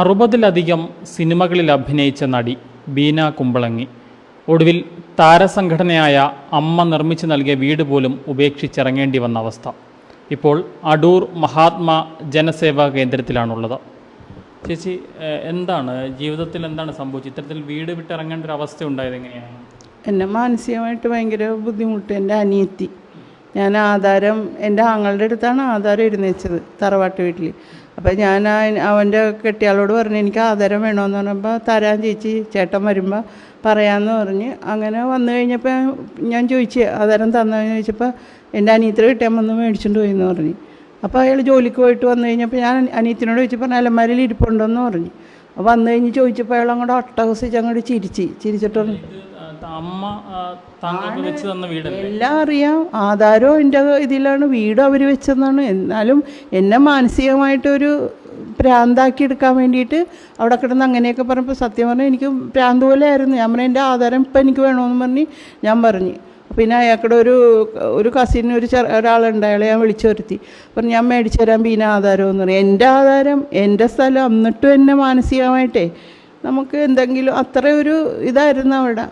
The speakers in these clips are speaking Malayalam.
അറുപതിലധികം സിനിമകളിൽ അഭിനയിച്ച നടി ബീന കുമ്പളങ്ങി. ഒടുവിൽ താരസംഘടനയായ അമ്മ നിർമ്മിച്ചു നൽകിയ വീട് പോലും ഉപേക്ഷിച്ചിറങ്ങേണ്ടി വന്ന അവസ്ഥ. ഇപ്പോൾ അടൂർ മഹാത്മാ ജനസേവാ കേന്ദ്രത്തിലാണുള്ളത്. ചേച്ചി എന്താണ്? ജീവിതത്തിൽ എന്താണ് സംഭവിച്ചത്? ഇത്തരത്തിൽ വീട് വിട്ടിറങ്ങേണ്ട ഒരു അവസ്ഥ ഉണ്ടായത് എങ്ങനെയാണ്? എന്നെ മാനസികമായിട്ട് ഭയങ്കര ബുദ്ധിമുട്ട്. എന്റെ അനിയത്തി. ഞാൻ ആധാരം എന്റെ ആങ്ങളുടെ അടുത്താണ് ആധാരം എഴുന്നേച്ചത് തറവാട്ട് വീട്ടിൽ അപ്പോൾ ഞാൻ അവന്റെ കെട്ടിയാളോട് പറഞ്ഞു എനിക്ക് ആധാരം വേണമെന്ന് പറഞ്ഞപ്പോൾ തരാൻ ചേച്ചി ചേട്ടൻ വരുമ്പോൾ പറയാമെന്ന് പറഞ്ഞ് അങ്ങനെ വന്നു കഴിഞ്ഞപ്പോൾ ഞാൻ ചോദിച്ചു ആധാരം തന്നതെന്ന് ചോദിച്ചപ്പോൾ എന്റെ അനിയത്തിന് കിട്ടിയാൽ വന്ന് മേടിച്ചുകൊണ്ട് പോയി എന്ന് പറഞ്ഞു. അപ്പോൾ അയാൾ ജോലിക്ക് പോയിട്ട് വന്നു കഴിഞ്ഞപ്പോൾ ഞാൻ അനിയത്തിനോട് അലമാരിയിൽ ഇരിപ്പുണ്ടോ എന്ന് പറഞ്ഞു. അപ്പോൾ വന്നു കഴിഞ്ഞ് ചോദിച്ചപ്പോൾ അയാൾ അങ്ങോട്ട് ഒട്ടകസിച്ച് അങ്ങോട്ട് ചിരിച്ച് ചിരിച്ചിട്ട് പറഞ്ഞു അമ്മ താങ്കൾക്ക് വെച്ച് തന്ന വീടല്ലേ? എല്ലാം അറിയാം. ആധാരവും എന്റെ ഇതിലാണ് വീടും അവർ വെച്ചതെന്നാണ് എന്നാലും എന്നെ മാനസികമായിട്ടൊരു പ്രാന്താക്കി എടുക്കാൻ വേണ്ടിയിട്ട് അവിടെ കിടന്ന് അങ്ങനെയൊക്കെ പറഞ്ഞപ്പോൾ സത്യം പറഞ്ഞാൽ എനിക്ക് പ്രാന്ത് പോലെ ആയിരുന്നു. ഞാൻ പറഞ്ഞു എന്റെ ആധാരം ഇപ്പം എനിക്ക് വേണമെന്ന് പറഞ്ഞ് ഞാൻ പറഞ്ഞു. പിന്നെ അയാൾക്കടെ ഒരു ഒരു കസിന് ഒരു ചെറ ഒരാളുണ്ട്. അയാളെ ഞാൻ വിളിച്ചു വരുത്തി. പറഞ്ഞു ഞാൻ മേടിച്ചു തരാൻ പിന്നെ ആധാരം എന്ന് പറഞ്ഞു. എന്റെ ആധാരം എന്റെ സ്ഥലം എന്നിട്ടും എന്നെ മാനസികമായിട്ടേ നമുക്ക് എന്തെങ്കിലും അത്ര ഒരു ഇതായിരുന്നു അവിടെ.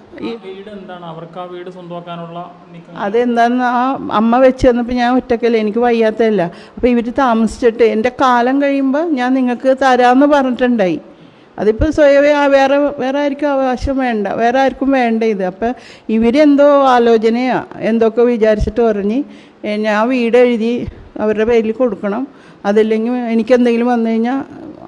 അതെന്താന്ന് ആ അമ്മ വെച്ച് തന്നപ്പോൾ ഞാൻ ഒറ്റക്കല്ല എനിക്ക് വയ്യാത്തതല്ല. അപ്പോൾ ഇവർ താമസിച്ചിട്ട് എന്റെ കാലം കഴിയുമ്പോൾ ഞാൻ നിങ്ങൾക്ക് തരാമെന്ന് പറഞ്ഞിട്ടുണ്ടായി. അതിപ്പോൾ സ്വയമേ ആ വേറെ വേറെ ആർക്കും അവകാശം വേണ്ട വേറെ ആർക്കും വേണ്ട ഇത്. അപ്പം ഇവരെന്തോ ആലോചനയാ എന്തൊക്കെ വിചാരിച്ചിട്ട് പറഞ്ഞ് ഞാൻ വീട് എഴുതി അവരുടെ പേരിൽ കൊടുക്കണം. അതല്ലെങ്കിൽ എനിക്കെന്തെങ്കിലും വന്നു കഴിഞ്ഞാൽ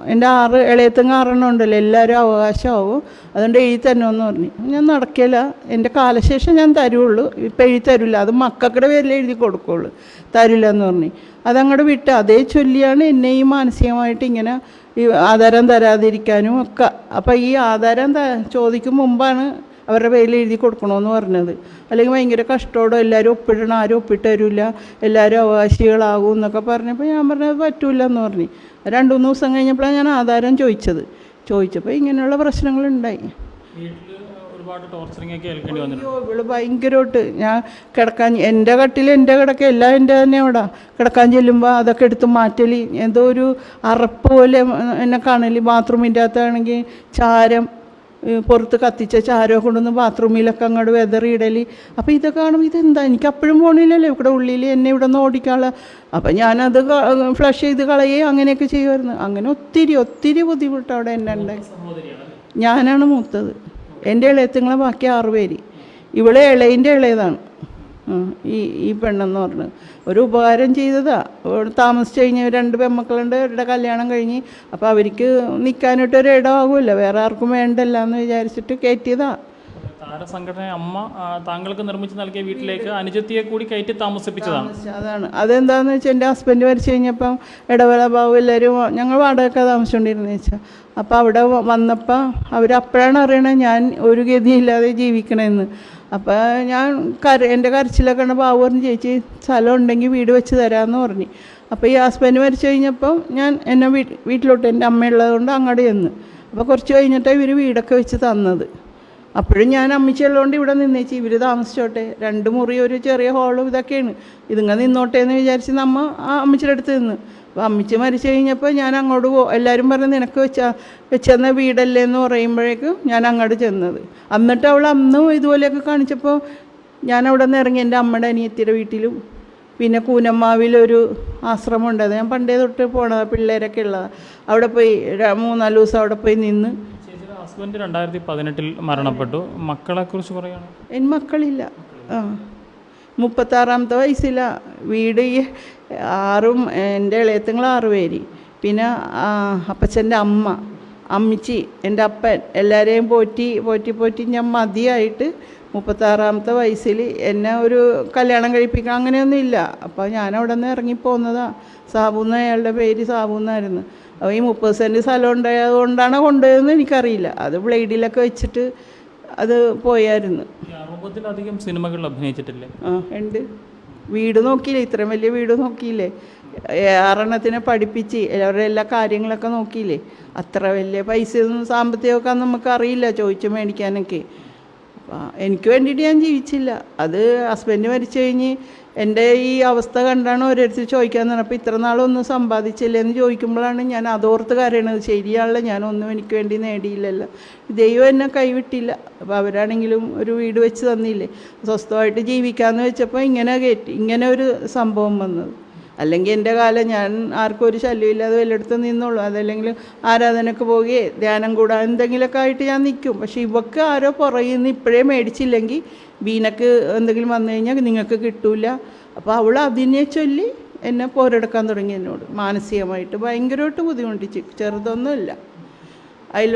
എന്റെ ആറ് ഇളയത്തങ്ങ ആറെണ്ണം ഉണ്ടല്ലോ എല്ലാവരും അവകാശമാവും. അതുകൊണ്ട് എഴുതി തന്നെ എന്ന് പറഞ്ഞു. ഞാൻ നടക്കില്ല എന്റെ കാലശേഷം ഞാൻ തരുള്ളൂ. ഇപ്പം എഴുതി തരില്ല. അത് മക്കളുടെ പേരിൽ എഴുതി കൊടുക്കുള്ളൂ. തരില്ല എന്ന് പറഞ്ഞു. അതങ്ങോട്ട് വിട്ട് അതേ ചൊല്ലിയാണ് ഈ മാനസികമായിട്ട് ഇങ്ങനെ ഈ ആധാരം തരാതിരിക്കാനും ഒക്കെ. അപ്പം ഈ ആധാരം ചോദിക്കും മുമ്പാണ് അവരുടെ പേരിൽ എഴുതി കൊടുക്കണമെന്ന് പറഞ്ഞത്. അല്ലെങ്കിൽ ഭയങ്കര കഷ്ടത്തോടെ എല്ലാവരും ഒപ്പിടണം ആരും ഒപ്പിട്ട് തരില്ല എല്ലാവരും അവകാശികളാകും എന്നൊക്കെ പറഞ്ഞപ്പോൾ ഞാൻ പറഞ്ഞത് പറ്റൂല എന്ന് പറഞ്ഞു. രണ്ട് മൂന്ന് ദിവസം കഴിഞ്ഞപ്പോഴാണ് ഞാൻ ആധാരം ചോദിച്ചത്. ചോദിച്ചപ്പോൾ ഇങ്ങനെയുള്ള പ്രശ്നങ്ങളുണ്ടായി. ഇവൾ ഭയങ്കരമായിട്ട് ഞാൻ കിടക്കാൻ എന്റെ കട്ടിൽ എന്റെ കിടക്ക എല്ലാം എന്റെ തന്നെ അവിടെ. കിടക്കാൻ ചെല്ലുമ്പോൾ അതൊക്കെ എടുത്ത് മാറ്റലി. എന്തോ ഒരു അറപ്പ് പോലെ എന്നെ കാണലി. ബാത്റൂമിന്റെ അകത്താണെങ്കിൽ ചാരം പുറത്ത് കത്തിച്ച ചാരോ കൊണ്ടുവന്ന് ബാത്റൂമിലൊക്കെ അങ്ങോട്ട് വെതറിയിടൽ അപ്പോൾ ഇതൊക്കെ കാണുമ്പോൾ ഇതെന്താ? എനിക്ക് അപ്പോഴും പോണില്ലല്ലോ ഇവിടെ ഉള്ളിൽ എന്നെ ഇവിടെ നിന്ന് ഓടിക്കാനുള്ള. അപ്പം ഞാനത് ഫ്ലഷ് ചെയ്ത് കളയേ അങ്ങനെയൊക്കെ ചെയ്യുമായിരുന്നു. അങ്ങനെ ഒത്തിരി ഒത്തിരി ബുദ്ധിമുട്ട് അവിടെ എന്നെ ഉണ്ടായി ഞാനാണ് മൂത്തത്. എന്റെ ഇളയത്തുങ്ങളെ ബാക്കി ആറുപേര് ഇവളെ ഇളയിന്റെ ഇളയതാണ്. ഈ ഈ പെണ്ണെന്ന് പറഞ്ഞു. ഒരു ഉപകാരം ചെയ്തതാ. താമസിച്ച് കഴിഞ്ഞ രണ്ട് പെമ്മക്കളുണ്ട് അവരുടെ കല്യാണം കഴിഞ്ഞ്. അപ്പോൾ അവർക്ക് നിൽക്കാനായിട്ട് ഒരു ഇടമാകുമല്ല. വേറെ ആർക്കും വേണ്ടല്ല എന്ന് വിചാരിച്ചിട്ട് കയറ്റിയതാ. താരസംഘടന അമ്മ താങ്കൾക്ക് നിർമ്മിച്ചു നൽകിയ വീട്ടിലേക്ക് അനുജത്തിയെ കൂടി കയറ്റി താമസിപ്പിച്ചതാണ്. അതാണ്. അതെന്താന്ന് വെച്ചാൽ എന്റെ ഹസ്ബൻഡ് മരിച്ചു കഴിഞ്ഞപ്പം ഇടവേള ബാബു എല്ലാവരും ഞങ്ങൾ വാടകയൊക്കെ താമസിച്ചുകൊണ്ടിരുന്ന വെച്ചാൽ അപ്പോൾ അവിടെ വന്നപ്പോൾ അവരപ്പോഴാണ് അറിയണത് ഞാൻ ഒരു ഗതിയില്ലാതെ ജീവിക്കണമെന്ന് അപ്പോൾ ഞാൻ കര എന്റെ കരച്ചിലൊക്കെ ഉണ്ട് ബാബു പറഞ്ഞു ചേച്ചി സ്ഥലം ഉണ്ടെങ്കിൽ വീട് വെച്ച് തരാമെന്ന് പറഞ്ഞു. അപ്പോൾ ഈ ഹസ്ബൻഡ് മരിച്ചു കഴിഞ്ഞപ്പം ഞാൻ എന്നെ വീട്ടിലോട്ട് എന്റെ അമ്മയുള്ളത് കൊണ്ട് അങ്ങോട്ട് ചെന്ന്. അപ്പോൾ കുറച്ച് കഴിഞ്ഞിട്ടാണ് ഇവർ വീടൊക്കെ വെച്ച് തന്നത്. അപ്പോഴും ഞാൻ അമ്മച്ചുള്ളതുകൊണ്ട് ഇവിടെ നിന്നേച്ചി ഇവർ താമസിച്ചോട്ടെ. രണ്ട് മുറി ഒരു ചെറിയ ഹോളും ഇതൊക്കെയാണ്. ഇതിങ്ങനെ നിന്നോട്ടെ എന്ന് വിചാരിച്ച് നമ്മ ആ അമ്മച്ചിയുടെ അടുത്ത് നിന്ന്. അപ്പോൾ അമ്മച്ചി മരിച്ചു കഴിഞ്ഞപ്പോൾ ഞാൻ അങ്ങോട്ട് പോ എല്ലാവരും പറഞ്ഞ് നിനക്ക് വെച്ച വെച്ചെന്ന വീടല്ലേ? എന്ന് പറയുമ്പോഴേക്കും ഞാൻ അങ്ങോട്ട് ചെന്നത്. എന്നിട്ട് അവൾ അന്നും ഇതുപോലെയൊക്കെ കാണിച്ചപ്പോൾ ഞാൻ അവിടെ നിന്ന് ഇറങ്ങി. എന്റെ അമ്മയുടെ അനിയത്തിയുടെ വീട്ടിലും. പിന്നെ കൂനമ്മാവിലൊരു ആശ്രമമുണ്ട് അത് ഞാൻ പണ്ടേ തൊട്ട് പോണതാണ് പിള്ളേരൊക്കെ ഉള്ളതാണ് അവിടെ പോയി മൂന്നാൽ ദിവസം അവിടെ പോയി നിന്ന് ഹസ്ബൻഡ് രണ്ടായിരത്തി പതിനെട്ടിൽ മരണപ്പെട്ടു. മക്കളെ കുറിച്ച് പറയുകയാണ്? എന്റെ മക്കളില്ല. മുപ്പത്താറാമത്തെ വയസ്സിലാണ് വീട് ഈ ആറും എന്റെ ഇളയത്തുങ്ങൾ ആറ് പേര്. പിന്നെ അപ്പച്ചന്റെ അമ്മ അമ്മിച്ചി എന്റെ അപ്പൻ എല്ലാവരെയും പോറ്റി പോറ്റി പോറ്റി ഞാൻ മതിയായിട്ട് മുപ്പത്താറാമത്തെ വയസ്സിൽ എന്നെ ഒരു കല്യാണം കഴിപ്പിക്കണം അങ്ങനെയൊന്നും ഇല്ല അപ്പോൾ ഞാൻ അവിടെ നിന്ന് ഇറങ്ങിപ്പോന്നതാണ് സാബുന്ന് അയാളുടെ പേര് സാബുന്നായിരുന്നു. അപ്പോൾ ഈ മുപ്പത് സെന്റ് സ്ഥലം ഉണ്ടായത് കൊണ്ടാണ് കൊണ്ടുപോയതെന്ന് എനിക്കറിയില്ല. അത് ബ്ലേഡിലൊക്കെ വെച്ചിട്ട് അത് പോയായിരുന്നു. ഈ അറുപതിലധികം സിനിമകളിൽ അഭിനയിച്ചിട്ടില്ലേ? ആ ഉണ്ട്. വീട് നോക്കിയില്ലേ? ഇത്രയും വലിയ വീട് നോക്കിയില്ലേ? ആറെണ്ണത്തിനെ പഠിപ്പിച്ച് അവരുടെ എല്ലാ കാര്യങ്ങളൊക്കെ നോക്കിയില്ലേ? അത്ര വലിയ പൈസയൊന്നും സാമ്പത്തികമൊക്കെ നമുക്ക് അറിയില്ല ചോദിച്ചു മേടിക്കാനൊക്കെ. എനിക്ക് വേണ്ടിയിട്ട് ഞാൻ ജീവിച്ചില്ല. അത് ഹസ്ബൻഡ് മരിച്ചു കഴിഞ്ഞ് എന്റെ ഈ അവസ്ഥ കണ്ടാണ് ഓരോരുത്തർ ചോദിക്കാൻ അപ്പോൾ ഇത്ര നാളൊന്നും സമ്പാദിച്ചില്ല എന്ന് ചോദിക്കുമ്പോഴാണ് ഞാൻ അതോർത്ത് കരയണത് ശരിയാണല്ലോ ഞാനൊന്നും എനിക്ക് വേണ്ടി നേടിയില്ലല്ലോ. ദൈവം എന്നെ കൈവിട്ടില്ല. അപ്പോൾ അവരാണെങ്കിലും ഒരു വീട് വെച്ച് തന്നില്ലേ? സ്വസ്ഥമായിട്ട് ജീവിക്കാമെന്ന് വെച്ചപ്പോൾ ഇങ്ങനെ കയറ്റി ഇങ്ങനെ ഒരു സംഭവം വന്നത്. അല്ലെങ്കിൽ എന്റെ കാലം ഞാൻ ആർക്കും ഒരു ശല്യമില്ലാതെ വല്ലയിടത്ത് നിന്നുള്ളൂ അതല്ലെങ്കിൽ ആരാധനക്ക് പോവുകയെ ധ്യാനം കൂടാൻ എന്തെങ്കിലുമൊക്കെ ആയിട്ട് ഞാൻ നിൽക്കും. പക്ഷേ ഇവക്ക് ആരോ പുറകിൽ നിന്ന് ഇപ്പോഴേ മേടിച്ചില്ലെങ്കിൽ വീനക്ക് എന്തെങ്കിലും വന്നു കഴിഞ്ഞാൽ നിങ്ങൾക്ക് കിട്ടൂല. അപ്പോൾ അവൾ അതിനെ ചൊല്ലി എന്നെ പോരെടുക്കാൻ തുടങ്ങി എന്നോട്. മാനസികമായിട്ട് ഭയങ്കരമായിട്ട് ബുദ്ധിമുട്ടിച്ച്. ചെറുതൊന്നുമില്ല. അതിൽ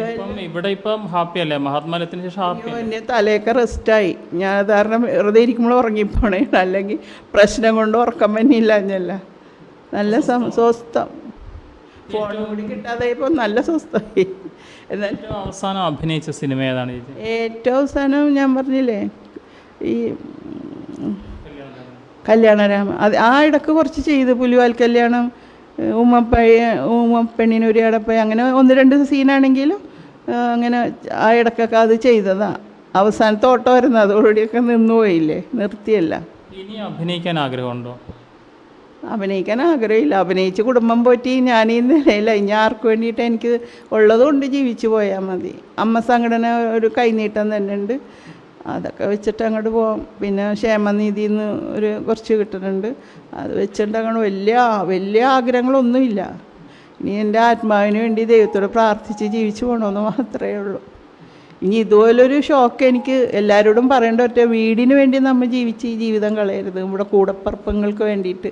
ഇവിടെ ഇപ്പം ഹാപ്പി അല്ലേ? മഹാത്മാലയത്തിന് ശേഷം ഹാപ്പി എന്നെ തലയൊക്കെ റെസ്റ്റായി. ഞാൻ സാധാരണ കാരണം വെറുതെ ഇരിക്കുമ്പോൾ ഉറങ്ങിപ്പോണേ. അല്ലെങ്കിൽ പ്രശ്നം കൊണ്ട് ഉറക്കം പറ്റിയില്ല എന്നല്ല നല്ല സ്വസ്ഥം. ഫോൺ കൂടി കിട്ടാതെ ഇപ്പം നല്ല സ്വസ്ഥമായി. എന്നാൽ അവസാനം അഭിനയിച്ച സിനിമ ഏതാണ് ഏറ്റവും അവസാനം ഞാൻ പറഞ്ഞില്ലേ ഈ കല്യാണരാമ അത് ആ ഇടയ്ക്ക് കുറച്ച് ചെയ്ത്. പുലിവാൽ കല്യാണം ഉമ്മപ്പയ്യ ഉമ്മപ്പെണ്ണിനൊരു അടപ്പയ അങ്ങനെ ഒന്ന് രണ്ട് സീനാണെങ്കിലും അങ്ങനെ ആ ഇടക്കൊക്കെ അത് ചെയ്തതാണ് അവസാനത്തെ ഓട്ടം വരുന്നത് അതോടുകൂടിയൊക്കെ നിന്നുപോയില്ലേ നിർത്തിയല്ല. ഇനി അഭിനയിക്കാൻ ആഗ്രഹമുണ്ടോ? അഭിനയിക്കാൻ ആഗ്രഹമില്ല. അഭിനയിച്ച് കുടുംബം പോറ്റി ഞാൻ ഈ നിലയില്ല ഇനി ആർക്ക് വേണ്ടിയിട്ട് എനിക്ക് ഉള്ളതുകൊണ്ട് ജീവിച്ചു പോയാൽ മതി. അമ്മ സംഘടന ഒരു കൈനീട്ടം തന്നെ ഉണ്ട് അതൊക്കെ വെച്ചിട്ട് അങ്ങോട്ട് പോകാം പിന്നെ ക്ഷേമനിധിയിൽ നിന്ന് ഒരു കുറച്ച് കിട്ടുന്നുണ്ട്. അത് വെച്ചിട്ട് അങ്ങോട്ട് വലിയ വലിയ ആഗ്രഹങ്ങളൊന്നുമില്ല. ഇനി എന്റെ ആത്മാവിന് വേണ്ടി ദൈവത്തോട് പ്രാർത്ഥിച്ച് ജീവിച്ചു പോകണമെന്ന് മാത്രമേ ഉള്ളൂ. ഇനി ഇതുപോലൊരു ഷോക്ക് എനിക്ക് എല്ലാവരോടും പറയേണ്ട ഒറ്റ വീടിന് വേണ്ടി നമ്മൾ ജീവിച്ച് ഈ ജീവിതം കളയരുത്. നമ്മുടെ കൂടപ്പറപ്പങ്ങൾക്ക് വേണ്ടിയിട്ട്.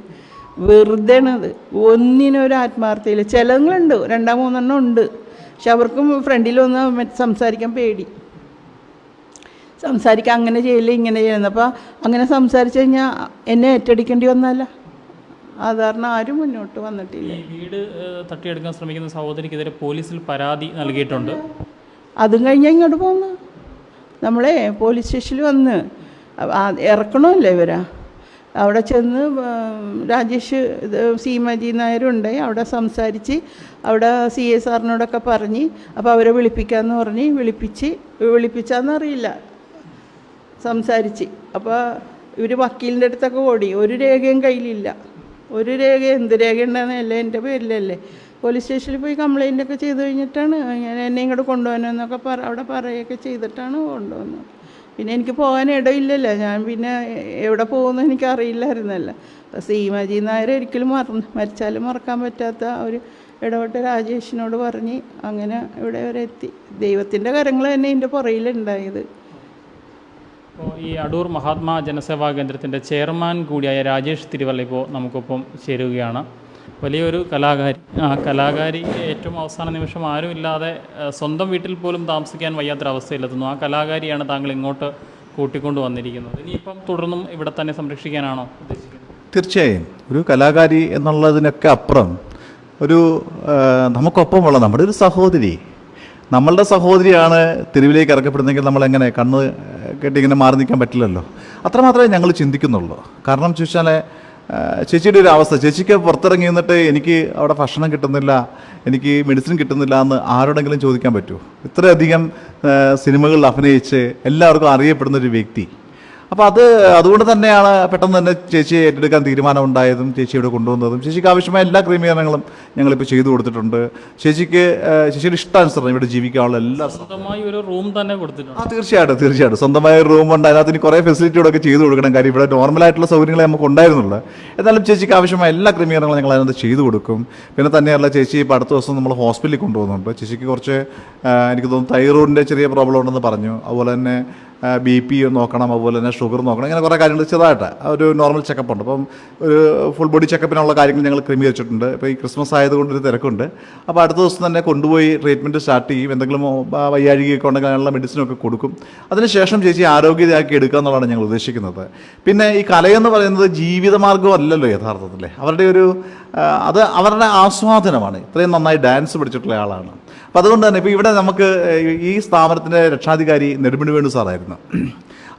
വെറുതെണത് ഒന്നിനൊരു ആത്മാർത്ഥയില്ല. ചിലങ്ങളുണ്ട് രണ്ടാം മൂന്നെണ്ണം ഉണ്ട്. പക്ഷെ അവർക്കും ഫ്രണ്ടിൽ വന്ന് സംസാരിക്കാൻ പേടി. സംസാരിക്കാൻ അങ്ങനെ ചെയ്യില്ല ഇങ്ങനെ ചെയ്യുന്നത് അപ്പോൾ അങ്ങനെ സംസാരിച്ച് കഴിഞ്ഞാൽ എന്നെ ഏറ്റെടുക്കേണ്ടി വന്നല്ല സാധാരണ ആരും മുന്നോട്ട് വന്നിട്ടില്ല. വീട് തട്ടിയെടുക്കാൻ ശ്രമിക്കുന്ന സഹോദരിക്കെതിരെ പോലീസിൽ പരാതി നൽകിയിട്ടുണ്ട്. അതും കഴിഞ്ഞാൽ ഇങ്ങോട്ട് പോന്നു. നമ്മളെ പോലീസ് സ്റ്റേഷനിൽ വന്ന്. ഇറക്കണമല്ലേ ഇവര. അവിടെ ചെന്ന് രാജേഷ് ഇത് സീമജി നായരുണ്ട്. അവിടെ സംസാരിച്ച് അവിടെ സി എ സാറിനോടൊക്കെ പറഞ്ഞ് അപ്പോൾ അവരെ വിളിപ്പിക്കാമെന്ന് പറഞ്ഞ് വിളിപ്പിച്ച് വിളിപ്പിച്ചാന്നറിയില്ല. സംസാരിച്ച്. അപ്പോൾ ഇവർ വക്കീലിന്റെ അടുത്തൊക്കെ ഓടി. ഒരു രേഖയും കയ്യിലില്ല. ഒരു രേഖ എന്ത് രേഖ ഉണ്ടെന്നല്ലേ? എന്റെ പേരിലല്ലേ? പോലീസ് സ്റ്റേഷനിൽ പോയി കംപ്ലൈന്റ് ഒക്കെ ചെയ്ത് കഴിഞ്ഞിട്ടാണ് ഞാൻ എന്നെ ഇങ്ങോട്ട് കൊണ്ടുപോകാനെന്നൊക്കെ പറ അവിടെ പറയുകയൊക്കെ ചെയ്തിട്ടാണ് കൊണ്ടുവന്നത് പിന്നെ എനിക്ക് പോകാൻ ഇടയില്ലല്ലോ. ഞാൻ പിന്നെ എവിടെ പോകുമെന്ന് എനിക്ക് അറിയില്ലായിരുന്നല്ലോ അപ്പോൾ സീമാജി നായർ ഒരിക്കലും മറന്ന് മരിച്ചാലും മറക്കാൻ പറ്റാത്ത ഒരു ഇടപെട്ട രാജേഷിനോട് പറഞ്ഞ് അങ്ങനെ ഇവിടെ വരെ എത്തി. ദൈവത്തിന്റെ കരങ്ങൾ തന്നെ എന്റെ പുറയിലുണ്ടായത് അപ്പോൾ ഈ അടൂർ മഹാത്മാ ജനസേവാ കേന്ദ്രത്തിന്റെ ചെയർമാൻ കൂടിയായ രാജേഷ് തിരുവല്ല ഇപ്പോൾ നമുക്കൊപ്പം ചേരുകയാണ്. വലിയൊരു കലാകാരി. ആ കലാകാരി ഏറ്റവും അവസാന നിമിഷം ആരുമില്ലാതെ സ്വന്തം വീട്ടിൽ പോലും താമസിക്കാൻ വയ്യാത്തൊരവസ്ഥയിലെത്തുന്നു. ആ കലാകാരിയാണ് താങ്കൾ ഇങ്ങോട്ട് കൂട്ടിക്കൊണ്ടു വന്നിരിക്കുന്നത്. ഇനിയിപ്പം തുടർന്നും ഇവിടെ തന്നെ സംരക്ഷിക്കാനാണോ ഉദ്ദേശിക്കുന്നത്? തീർച്ചയായും. ഒരു കലാകാരി എന്നുള്ളതിനൊക്കെ അപ്പുറം ഒരു നമുക്കൊപ്പമുള്ള നമ്മുടെ ഒരു സഹോദരി നമ്മളുടെ സഹോദരിയാണ് തെരുവിലേക്ക് ഇറക്കപ്പെടുന്നെങ്കിൽ നമ്മൾ എങ്ങനെ കണ്ണ് കെട്ടി ഇങ്ങനെ മാറി നിൽക്കാൻ പറ്റില്ലല്ലോ? അത്രമാത്രമേ ഞങ്ങൾ ചിന്തിക്കുന്നുള്ളൂ. കാരണം ചോദിച്ചാൽ ചേച്ചിയുടെ ഒരു അവസ്ഥ. ചേച്ചിക്ക് പുറത്തിറങ്ങി നിന്നിട്ട് എനിക്ക് അവിടെ ഭക്ഷണം കിട്ടുന്നില്ല എനിക്ക് മെഡിസിൻ കിട്ടുന്നില്ല എന്ന് ആരോടെങ്കിലും ചോദിക്കാൻ പറ്റുമോ? ഇത്രയധികം സിനിമകളിൽ അഭിനയിച്ച് എല്ലാവർക്കും അറിയപ്പെടുന്ന ഒരു വ്യക്തി. അപ്പോൾ അത് അതുകൊണ്ട് തന്നെയാണ് പെട്ടെന്ന് തന്നെ ചേച്ചിയെ ഏറ്റെടുക്കാൻ തീരുമാനം ഉണ്ടായതും ചേച്ചി ഇവിടെ കൊണ്ടുവന്നതും. ചേച്ചിക്ക് ആവശ്യമായ എല്ലാ ക്രമീകരണങ്ങളും ഞങ്ങളിപ്പോൾ ചെയ്തു കൊടുത്തിട്ടുണ്ട്. ചേച്ചിക്ക് ചേച്ചിയുടെ ഇഷ്ടാനുസരണം ഇവിടെ ജീവിക്കാനുള്ള എല്ലാ സ്വന്തമായി ഒരു റൂം തന്നെ കൊടുത്തിട്ടുണ്ട്. ആ തീർച്ചയായിട്ടും തീർച്ചയായിട്ടും. സ്വന്തമായ ഒരു റൂം ഉണ്ട്. അതിനകത്ത് ഇനി കുറേ ഫെസിലിറ്റിയോടൊക്കെ ചെയ്തു കൊടുക്കണം. കാര്യം ഇവിടെ നോർമലായിട്ടുള്ള സൗകര്യങ്ങളെ നമുക്ക് ഉണ്ടായിരുന്നുള്ളൂ. എന്നാലും ചേച്ചിക്ക് ആവശ്യമായ എല്ലാ ക്രമീകരണങ്ങളും ഞങ്ങൾ അതിനകത്ത് ചെയ്തു കൊടുക്കും. പിന്നെ തന്നെയല്ല ചേച്ചി ഇപ്പോൾ അടുത്ത ദിവസം നമ്മൾ ഹോസ്പിറ്റലിൽ കൊണ്ടുപോകുന്നുണ്ട്. ചേച്ചിക്ക് കുറച്ച് എനിക്ക് തോന്നുന്നു തൈറോയിഡിന്റെ ചെറിയ പ്രോബ്ലം ഉണ്ടെന്ന് പറഞ്ഞു. അതുപോലെ തന്നെ ബി പി നോക്കണം അതുപോലെ തന്നെ ഷുഗർ നോക്കണം ഇങ്ങനെ കുറേ കാര്യങ്ങൾ ചെറുതായിട്ട്. ഒരു നോർമൽ ചെക്കപ്പ് ഉണ്ട്. അപ്പം ഒരു ഫുൾ ബോഡി ചെക്കപ്പിനുള്ള കാര്യങ്ങൾ ഞങ്ങൾ ക്രമീകരിച്ചിട്ടുണ്ട് ഇപ്പോൾ ഈ ക്രിസ്മസ് ആയതുകൊണ്ട് ഒരു തിരക്കുണ്ട്. അപ്പോൾ അടുത്ത ദിവസം തന്നെ കൊണ്ടുപോയി ട്രീറ്റ്മെന്റ് സ്റ്റാർട്ട് ചെയ്യും. എന്തെങ്കിലും വയ്യാഴികയൊക്കെ ഉണ്ടെങ്കിൽ അതിനുള്ള മെഡിസിനൊക്കെ കൊടുക്കും. അതിനുശേഷം ചേച്ചി ആരോഗ്യതയാക്കി എടുക്കുക എന്നുള്ളതാണ് ഞങ്ങൾ ഉദ്ദേശിക്കുന്നത്. പിന്നെ ഈ കലയെന്ന് പറയുന്നത് ജീവിതമാർഗം അല്ലല്ലോ യഥാർത്ഥത്തിൽ അവരുടെ ഒരു അത് അവരുടെ ആസ്വാദനമാണ്. ഇത്രയും നന്നായി ഡാൻസ് പഠിച്ചിട്ടുള്ള ആളാണ്. അപ്പോൾ അതുകൊണ്ട് തന്നെ ഇപ്പോൾ ഇവിടെ നമുക്ക് ഈ സ്ഥാപനത്തിന്റെ രക്ഷാധികാരി നെടുമിണി വേണു സാറായിരുന്നു.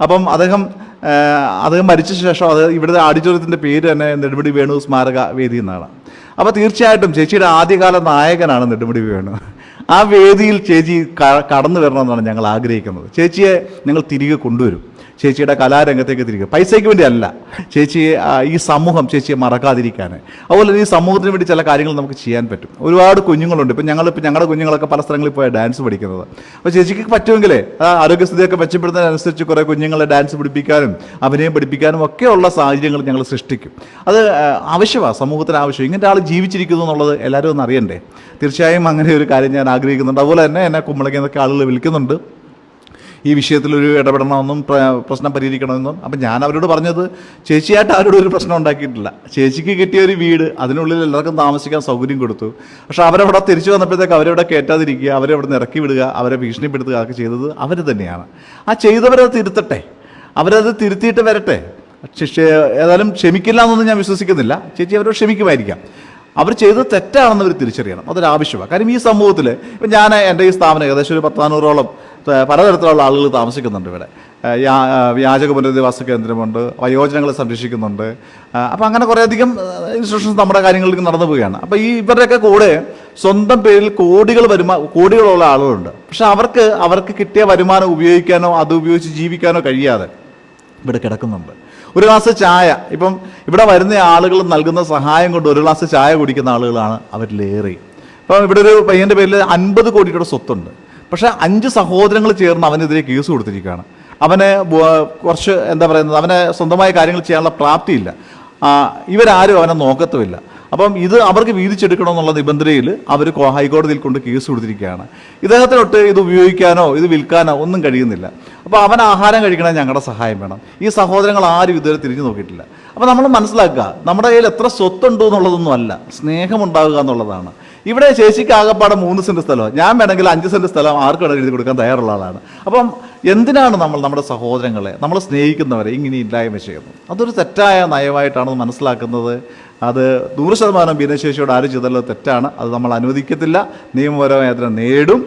അപ്പം അദ്ദേഹം അദ്ദേഹം മരിച്ച ശേഷം അത് ഇവിടുത്തെ ആഡിറ്റോറിയത്തിന്റെ പേര് തന്നെ നെടുമുടി വേണു സ്മാരക വേദി എന്നാണ്. അപ്പോൾ തീർച്ചയായിട്ടും ചേച്ചിയുടെ ആദ്യകാല നായകനാണ് നെടുമുടി വേണു. ആ വേദിയിൽ ചേച്ചി കടന്നു വരണമെന്നാണ് ഞങ്ങൾ ആഗ്രഹിക്കുന്നത്. ചേച്ചിയെ ഞങ്ങൾ തിരികെ കൊണ്ടുവരും. ചേച്ചിയുടെ കലാരംഗത്തേക്ക് തിരിക്കുക. പൈസയ്ക്ക് വേണ്ടി അല്ല ഈ സമൂഹം ചേച്ചിയെ മറക്കാതിരിക്കാൻ അതുപോലെ ഈ സമൂഹത്തിന് വേണ്ടി ചില കാര്യങ്ങൾ നമുക്ക് ചെയ്യാൻ പറ്റും. ഒരുപാട് കുഞ്ഞുങ്ങളുണ്ട്. ഇപ്പം ഞങ്ങളിപ്പോൾ ഞങ്ങളുടെ കുഞ്ഞുങ്ങളൊക്കെ പല സ്ഥലങ്ങളിൽ പോയാൽ ഡാൻസ് പഠിക്കുന്നത്. അപ്പോൾ ചേച്ചിക്ക് പറ്റുമെങ്കിലേ ആരോഗ്യസ്ഥിതിയൊക്കെ മെച്ചപ്പെടുന്നതിനനുസരിച്ച് കുറേ കുഞ്ഞുങ്ങളെ ഡാൻസ് പഠിപ്പിക്കാനും അഭിനയം പഠിപ്പിക്കാനും ഒക്കെയുള്ള സാഹചര്യങ്ങൾ ഞങ്ങൾ സൃഷ്ടിക്കും. അത് ആവശ്യമാണ് സമൂഹത്തിന് ആവശ്യം. ഇങ്ങനത്തെ ആൾ ജീവിച്ചിരിക്കുന്നു എന്നുള്ളത് എല്ലാവരും ഒന്ന് അറിയണ്ടേ? തീർച്ചയായും അങ്ങനെ ഒരു കാര്യം ഞാൻ ആഗ്രഹിക്കുന്നുണ്ട്. അതുപോലെ തന്നെ എന്നെ കുമ്പളയ്ക്ക് എന്നൊക്കെ ആളുകൾ വിളിക്കുന്നുണ്ട്. ഈ വിഷയത്തിൽ ഒരു ഇടപെടണമെന്നും പ്രശ്നം പരിഹരിക്കണമെന്നും. അപ്പം ഞാൻ അവരോട് പറഞ്ഞത് ചേച്ചിയായിട്ട് അവരോട് ഒരു പ്രശ്നം ഉണ്ടാക്കിയിട്ടില്ല. ചേച്ചിക്ക് കിട്ടിയ ഒരു വീട് അതിനുള്ളിൽ എല്ലാവർക്കും താമസിക്കാൻ സൗകര്യം കൊടുത്തു. പക്ഷെ അവരവിടെ തിരിച്ചു വന്നപ്പോഴത്തേക്ക് അവരവിടെ കയറ്റാതിരിക്കുക അവരെ അവിടെ നിന്ന് ഇറക്കി വിടുക അവരെ ഭീഷണിപ്പെടുത്തുക ഒക്കെ ചെയ്തത് അവർ തന്നെയാണ്. ആ ചെയ്തവരത് തിരുത്തട്ടെ. അവരത് തിരുത്തിയിട്ട് വരട്ടെ. ശിക്ഷ ഏതായാലും ക്ഷമിക്കില്ല എന്നൊന്നും ഞാൻ വിശ്വസിക്കുന്നില്ല. ചേച്ചി അവരോട് ക്ഷമിക്കുമായിരിക്കാം. അവർ ചെയ്തത് തെറ്റാണെന്ന് അവർ തിരിച്ചറിയണം. അതൊരു ആവശ്യമാണ് കാര്യം ഈ സമൂഹത്തിൽ ഇപ്പം ഞാൻ എന്റെ ഈ സ്ഥാപനം ഏകദേശം ഒരു പത്താനൂറോളം പലതരത്തിലുള്ള ആളുകൾ താമസിക്കുന്നുണ്ട് ഇവിടെ. വ്യാജ പുനരധിവാസ കേന്ദ്രമുണ്ട് വയോജനങ്ങളെ സംരക്ഷിക്കുന്നുണ്ട്. അപ്പം അങ്ങനെ കുറേയധികം ഇൻസ്റ്റിറ്റ്യൂഷൻസ് നമ്മുടെ കാര്യങ്ങളിലേക്ക് നടന്നു പോവുകയാണ്. അപ്പോൾ ഈ ഇവരുടെയൊക്കെ കൂടെ സ്വന്തം പേരിൽ കോടികൾ വരുമാ കോടികളുള്ള ആളുകളുണ്ട്. പക്ഷെ അവർക്ക് അവർക്ക് കിട്ടിയ വരുമാനം ഉപയോഗിക്കാനോ അത് ഉപയോഗിച്ച് ജീവിക്കാനോ കഴിയാതെ ഇവിടെ കിടക്കുന്നുണ്ട്. ഒരു ഗ്ലാസ് ചായ ഇപ്പം ഇവിടെ വരുന്ന ആളുകൾ നൽകുന്ന സഹായം കൊണ്ട് ഒരു ഗ്ലാസ് ചായ കുടിക്കുന്ന ആളുകളാണ് അവരിലേറെ. ഇപ്പം ഇവിടെ ഒരു പയ്യന്റെ പേരിൽ അൻപത് കോടി രൂപയുടെ സ്വത്തുണ്ട്. പക്ഷേ അഞ്ച് സഹോദരങ്ങൾ ചേർന്ന് അവനെതിരെ കേസ് കൊടുത്തിരിക്കുകയാണ്. അവന് കുറച്ച് എന്താ പറയുന്നത് അവനെ സ്വന്തമായ കാര്യങ്ങൾ ചെയ്യാനുള്ള പ്രാപ്തിയില്ല. ഇവരാരും അവനെ നോക്കത്തുമില്ല. അപ്പം ഇത് അവർക്ക് വീതിച്ചെടുക്കണമെന്നുള്ള നിബന്ധനയിൽ അവർ ഹൈക്കോടതിയിൽ കൊണ്ട് കേസ് കൊടുത്തിരിക്കുകയാണ്. ഇദ്ദേഹത്തിനൊട്ട് ഇത് ഉപയോഗിക്കാനോ ഇത് വിൽക്കാനോ ഒന്നും കഴിയുന്നില്ല. അപ്പോൾ അവൻ ആഹാരം കഴിക്കണേ ഞങ്ങളുടെ സഹായം വേണം. ഈ സഹോദരങ്ങൾ ആരും ഇതുവരെ തിരിഞ്ഞു നോക്കിയിട്ടില്ല. അപ്പോൾ നമ്മൾ മനസ്സിലാക്കുക നമ്മുടെ കയ്യിൽ എത്ര സ്വത്തുണ്ടോ എന്നുള്ളതൊന്നും അല്ല സ്നേഹമുണ്ടാകുക എന്നുള്ളതാണ്. ഇവിടെ ചേച്ചിക്ക് ആകെപ്പാടെ മൂന്ന് സെന്റ് സ്ഥലമാണ്. ഞാൻ വേണമെങ്കിൽ അഞ്ച് സെന്റ് സ്ഥലം ആർക്ക് വേണമെങ്കിൽ എഴുതി കൊടുക്കാൻ തയ്യാറുള്ള ആളാണ്. അപ്പം എന്തിനാണ് നമ്മൾ നമ്മുടെ സഹോദരങ്ങളെ നമ്മൾ സ്നേഹിക്കുന്നവരെ ഇങ്ങനെ ഇല്ലായ്മ ചെയ്യുന്നത്? അതൊരു തെറ്റായ നയമായിട്ടാണ് മനസ്സിലാക്കുന്നത്. അത് നൂറ് ശതമാനം ഭിന്നശേഷിയോട് ആരും ചെയ്തല്ലോ തെറ്റാണ്. അത് നമ്മൾ അനുവദിക്കത്തില്ല. നിയമപരമായി അതിനെ നേടും.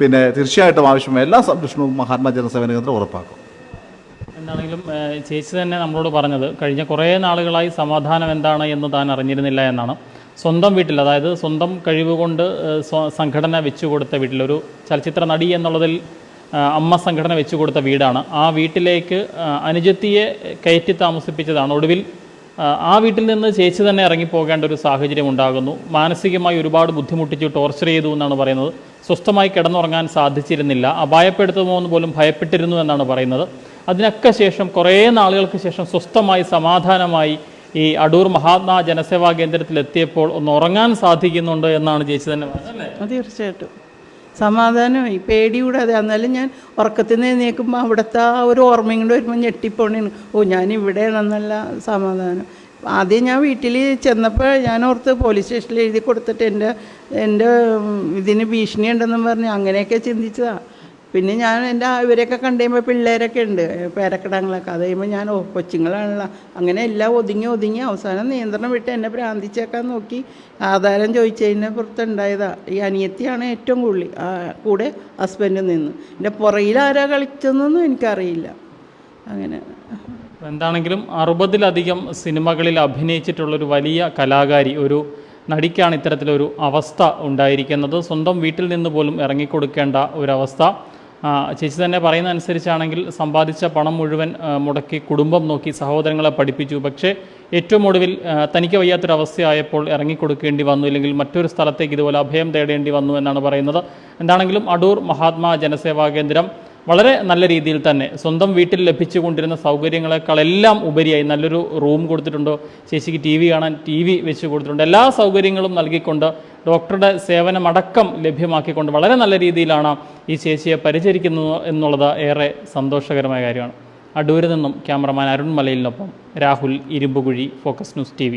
പിന്നെ തീർച്ചയായിട്ടും ആവശ്യമായ എല്ലാ സംരക്ഷണവും മഹാത്മാ ജനസേവന കേന്ദ്രം ഉറപ്പാക്കും. എന്താണെങ്കിലും ചേച്ചി തന്നെ നമ്മളോട് പറഞ്ഞത് കഴിഞ്ഞ കുറേ നാളുകളായി സമാധാനം എന്താണ് എന്ന് താൻ അറിഞ്ഞിരുന്നില്ല എന്നാണ്. സ്വന്തം വീട്ടിൽ അതായത് സ്വന്തം കഴിവ് കൊണ്ട് സംഘടന വെച്ചു കൊടുത്ത വീട്ടിൽ ഒരു ചലച്ചിത്ര നടി എന്നുള്ളതിൽ അമ്മ സംഘടന വെച്ചു കൊടുത്ത വീടാണ്. ആ വീട്ടിലേക്ക് അനുജത്തിയെ കയറ്റി താമസിപ്പിച്ചതാണ്. ഒടുവിൽ ആ വീട്ടിൽ നിന്ന് ചേച്ചി തന്നെ ഇറങ്ങിപ്പോകേണ്ട ഒരു സാഹചര്യം ഉണ്ടാകുന്നു. മാനസികമായി ഒരുപാട് ബുദ്ധിമുട്ടിച്ചു ടോർച്ചർ ചെയ്തു എന്നാണ് പറയുന്നത്. സ്വസ്ഥമായി കിടന്നുറങ്ങാൻ സാധിച്ചിരുന്നില്ല. അപായപ്പെടുത്തുമോ എന്ന് പോലും ഭയപ്പെട്ടിരുന്നു എന്നാണ് പറയുന്നത്. അതിനൊക്കെ ശേഷം കുറേ നാളുകൾക്ക് ശേഷം സ്വസ്ഥമായി സമാധാനമായി ഈ അടൂർ മഹാത്മാ ജനസേവാ കേന്ദ്രത്തിൽ എത്തിയപ്പോൾ ഒന്ന് ഉറങ്ങാൻ സാധിക്കുന്നുണ്ട് എന്നാണ് ചേച്ചി തന്നെ പറഞ്ഞത് തീർച്ചയായിട്ടും. സമാധാനമായി പേടിയൂടാതെ എന്നാലും ഞാൻ ഉറക്കത്തിൽ നിന്ന് എഴുന്നേൽക്കുമ്പോൾ അവിടുത്തെ ആ ഒരു ഓർമ്മയും കൊണ്ട് വരുമ്പോൾ ഞെട്ടിപ്പോണിന്. ഓ ഞാൻ ഇവിടെയാണെന്നല്ല സമാധാനം. ആദ്യം ഞാൻ വീട്ടിൽ ചെന്നപ്പോൾ ഞാൻ ഓർത്ത് പോലീസ് സ്റ്റേഷനിൽ എഴുതി കൊടുത്തിട്ട് എന്റെ എന്റെ ഇതിന് ഭീഷണി ഉണ്ടെന്നും പറഞ്ഞ് അങ്ങനെയൊക്കെ ചിന്തിച്ചതാണ് പിന്നെ ഞാൻ എന്റെ ഇവരെയൊക്കെ കണ്ടു കഴിയുമ്പോൾ പിള്ളേരൊക്കെ ഉണ്ട് പേരക്കിടങ്ങളൊക്കെ. അത് കഴിയുമ്പോൾ ഞാൻ ഓ കൊച്ചുങ്ങളാണല്ലോ. അങ്ങനെ എല്ലാം ഒതുങ്ങി ഒതുങ്ങി അവസാനം നിയന്ത്രണം വിട്ട് എന്നെ ഭ്രാന്തിച്ചേക്കാൻ നോക്കി. ആധാരം ചോദിച്ചതിനെ പുറത്തുണ്ടായതാ ഈ അനിയത്തിയാണ് ഏറ്റവും കൂടുതൽ കൂടെ ഹസ്ബൻഡ് നിന്ന്. എന്റെ പുറയിൽ ആരാ കളിച്ചതെന്നൊന്നും എനിക്കറിയില്ല. അങ്ങനെ. എന്താണെങ്കിലും അറുപതിലധികം സിനിമകളിൽ അഭിനയിച്ചിട്ടുള്ളൊരു വലിയ കലാകാരി ഒരു നടിക്കാണ് ഇത്തരത്തിലൊരു അവസ്ഥ ഉണ്ടായിരിക്കുന്നത്. സ്വന്തം വീട്ടിൽ നിന്ന് പോലും ഇറങ്ങിക്കൊടുക്കേണ്ട ഒരവസ്ഥ ചേച്ചി തന്നെ പറയുന്ന അനുസരിച്ചാണെങ്കിൽ സമ്പാദിച്ച പണം മുഴുവൻ മുടക്കി കുടുംബം നോക്കി സഹോദരങ്ങളെ പഠിപ്പിച്ചു. പക്ഷേ ഏറ്റവും ഒടുവിൽ തനിക്ക് വയ്യാത്തൊരവസ്ഥയായപ്പോൾ ഇറങ്ങിക്കൊടുക്കേണ്ടി വന്നു. ഇല്ലെങ്കിൽ മറ്റൊരു സ്ഥലത്തേക്ക് ഇതുപോലെ അഭയം തേടേണ്ടി വന്നു എന്നാണ് പറയുന്നത്. എന്താണെങ്കിലും അടൂർ മഹാത്മാ ജനസേവാ കേന്ദ്രം വളരെ നല്ല രീതിയിൽ തന്നെ സ്വന്തം വീട്ടിൽ ലഭിച്ചുകൊണ്ടിരുന്ന സൗകര്യങ്ങളെക്കാളെല്ലാം ഉപരിയായി നല്ലൊരു റൂം കൊടുത്തിട്ടുണ്ട് ചേച്ചിക്ക് ടി വി കാണാൻ ടി വി വെച്ച് കൊടുത്തിട്ടുണ്ട്. എല്ലാ സൗകര്യങ്ങളും നൽകിക്കൊണ്ട് ഡോക്ടറുടെ സേവനമടക്കം ലഭ്യമാക്കിക്കൊണ്ട് വളരെ നല്ല രീതിയിലാണ് ഈ ചേച്ചിയെ പരിചരിക്കുന്നത് എന്നുള്ളത് ഏറെ സന്തോഷകരമായ കാര്യമാണ്. അടൂരിൽ നിന്നും cameraman Arun മലയിലിനൊപ്പം Rahul Irumbukuzhi Focus News T